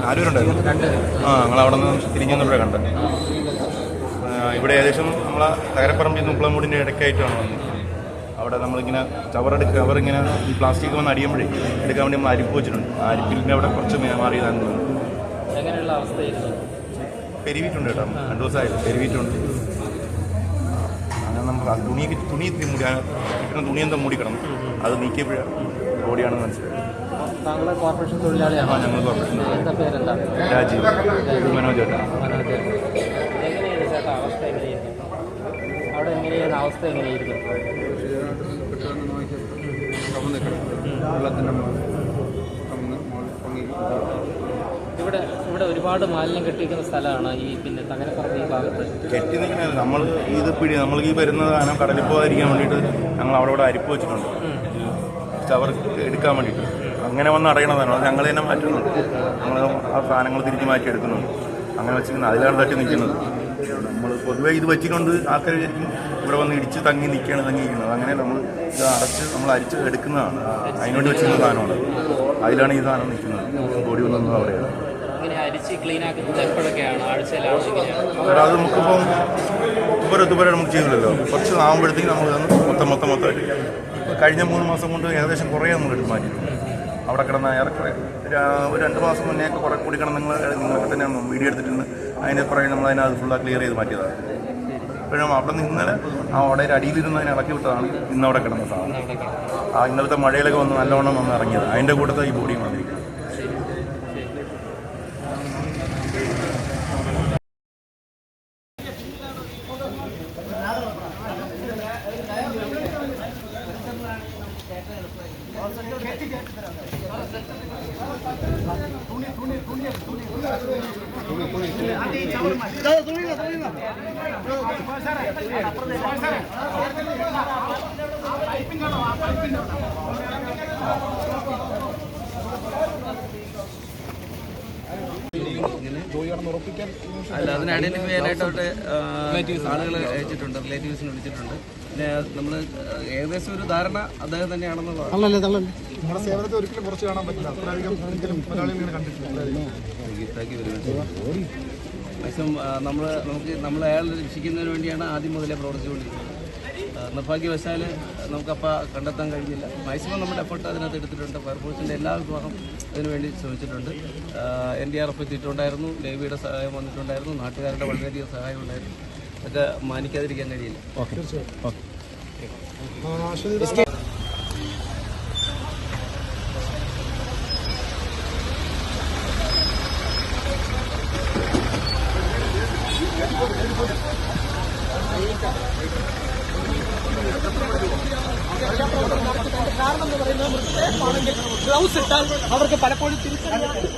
നാലുപേരുണ്ടായിരുന്നു. ആ ഞങ്ങൾ അവിടെ നിന്ന് തിരിഞ്ഞു വന്നപ്പോഴേ കണ്ടത് ഇവിടെ ഏകദേശം നമ്മളെ തകരപ്പറമ്പിൽ ഉപ്പളമൂടിന്റെ ഇടയ്ക്കായിട്ടാണ് വന്നത്. അവിടെ നമ്മളിങ്ങനെ ചവറെടുക്കുക അവരിങ്ങനെ ഈ പ്ലാസ്റ്റിക് വന്ന് അടിയുമ്പോഴേ എടുക്കാൻ വേണ്ടി നമ്മൾ അരിപ്പ് വെച്ചിട്ടുണ്ട്. ആ അരിപ്പിന്റെ അവിടെ കുറച്ച് മാറിയതാണ് എങ്ങനെയുള്ള അവസ്ഥയായിരുന്നു? പെരുവിട്ടുണ്ട് കേട്ടോ. രണ്ടു ദിവസമായിട്ട് പെരുവിട്ടുണ്ട്. അങ്ങനെ നമ്മൾ തുണി തുണി മൂടി കിട്ടുന്ന തുണി എന്താ മൂടി കിടന്നു അത് നീക്കിയപ്പോഴാണ്. ബോഡിയാണെന്ന് മനസ്സിലായി. കോർപ്പറേഷൻ ആ തൊഴിലാളിയാണോ? ഞങ്ങൾ കോർപ്പറേഷൻ എന്താ പേരെന്താ? രാജീവ്. മനോജ് എങ്ങനെയാണ് ചേട്ടാ അവസ്ഥ എങ്ങനെയായിരുന്നു അവിടെ എങ്ങനെയാണ് അവസ്ഥ എങ്ങനെയായിരുന്നു ഇവിടെ ഇവിടെ ഒരുപാട് മാലിന്യം കെട്ടിയിരിക്കുന്ന സ്ഥലമാണ് ഈ പിന്നെ തകരപ്പറമ്പ് ഈ ഭാഗത്ത്. കെട്ടി നിൽക്കുന്നത് നമ്മൾ ഇത് പിടി നമ്മൾ ഈ വരുന്ന സാധനം കടലിൽ പോകാതിരിക്കാൻ വേണ്ടിയിട്ട് ഞങ്ങൾ അവിടെ ഇവിടെ അരിപ്പ് വെച്ചിട്ടുണ്ട്. ചവർ എടുക്കാൻ വേണ്ടിയിട്ട്. അങ്ങനെ വന്ന് അറിയണതാണ് അത് ഞങ്ങൾ തന്നെ മാറ്റുന്നുണ്ട്. ഞങ്ങൾ ആ സാധനങ്ങൾ തിരിച്ചു മാറ്റി എടുക്കുന്നു അങ്ങനെ വെച്ചിരിക്കുന്നത് അതിലാണ് തട്ടി നിൽക്കുന്നത്. നമ്മൾ പൊതുവേ ഇത് വെച്ചിട്ടുണ്ട്. ആൾക്കാർ വിചാരിക്കും ഇവിടെ വന്ന് ഇടിച്ച് തങ്ങി നിൽക്കുകയാണ് തങ്ങിയിരിക്കുന്നത് അങ്ങനെ നമ്മൾ ഇത് അടച്ച് നമ്മൾ അരിച്ച് എടുക്കുന്നതാണ്. അതിനോട് വെച്ചിരുന്ന സാധനമാണ്. അതിലാണ് ഈ സാധനം നിൽക്കുന്നത്. ബോഡി വന്നു അവിടെയാണ് അത് നമുക്കിപ്പം ഇതുവരെ ഇതുവരെ നമുക്ക് ചെയ്തില്ലല്ലോ. കുറച്ച് ആകുമ്പോഴത്തേക്ക് നമ്മൾ മൊത്തം മൊത്തം മൊത്തമായിട്ട് കഴിഞ്ഞ മൂന്ന് മാസം കൊണ്ട് ഏകദേശം കുറേ നമ്മൾ എടുത്ത് അവിടെ കിടന്ന ഏറെക്കുറെ ഒരു- രണ്ട് മാസം മുന്നേ ഒക്കെ കുറേ കൂടി കിടന്ന് നിങ്ങൾ നിങ്ങളൊക്കെ തന്നെയാണ് വീഡിയോ എടുത്തിട്ടുണ്ട് അതിനെ കുറേ നമ്മൾ അതിനകത്ത് ഫുള്ളാ ക്ലിയർ ചെയ്ത് മാറ്റിയതാണ് ഇപ്പോഴും അവിടെ നിന്ന് ഇന്നലെ ആ അവിടെ അടിയിലിരുന്ന് അതിനെ ഇളക്കി വിട്ടതാണ് ഇന്നവിടെ കിടന്ന സാധനം. ആ ഇന്നലത്തെ മഴയിലൊക്കെ വന്ന് നല്ലവണ്ണം വന്ന് ഇറങ്ങിയത്. അതിന്റെ കൂട്ടത്തെ ഈ ബോഡിയും పైపింగ్ పైపింగ్ വന്നിരിക്കുന്നത് അല്ല അതിന് ഐഡന്റിഫൈ ചെയ്യാനായിട്ട് ആളുകൾ അയച്ചിട്ടുണ്ട് റിലേറ്റീവ്സിന് വിളിച്ചിട്ടുണ്ട്. പിന്നെ നമ്മൾ ഏകദേശം ഒരു ധാരണ അദ്ദേഹം തന്നെയാണെന്നുള്ളതാണ്. സേവനത്തെ ഒരിക്കലും കുറച്ച് കാണാൻ പറ്റില്ല. അത്രയധികം ഒരിക്കലും മലയാളികൾ ഇങ്ങനെ കണ്ടിട്ടില്ല. Thank you very much maximum നമ്മൾ നമുക്ക് നമ്മൾ അയാളെ രക്ഷിക്കുന്നതിന് വേണ്ടിയാണ് ആദ്യം മുതലേ പ്രവർത്തിച്ചുകൊണ്ടിരിക്കുന്നത്. നിർഭാഗ്യവശാൽ നമുക്കപ്പോൾ കണ്ടെത്താൻ കഴിഞ്ഞില്ല. മാക്സിമം നമ്മുടെ എഫർട്ട് അതിനകത്ത് എടുത്തിട്ടുണ്ട്. ഫയർഫോഴ്സിന്റെ എല്ലാ വിഭാഗം അതിനു വേണ്ടി ശ്രമിച്ചിട്ടുണ്ട്. എൻ ഡി ആർ എഫ് എത്തിയിട്ടുണ്ടായിരുന്നു. നേവിയുടെ സഹായം വന്നിട്ടുണ്ടായിരുന്നു. നാട്ടുകാരുടെ വളരെയധികം സഹായം ഉണ്ടായിരുന്നു. അതൊക്കെ മാനിക്കാതിരിക്കാൻ കഴിയില്ല. എന്ന് പറയുന്നത് ഗ്ലൗസ് ഇട്ടാൽ അവർക്ക് പലപ്പോഴും തിരിച്ചറിയാൻ ഒരു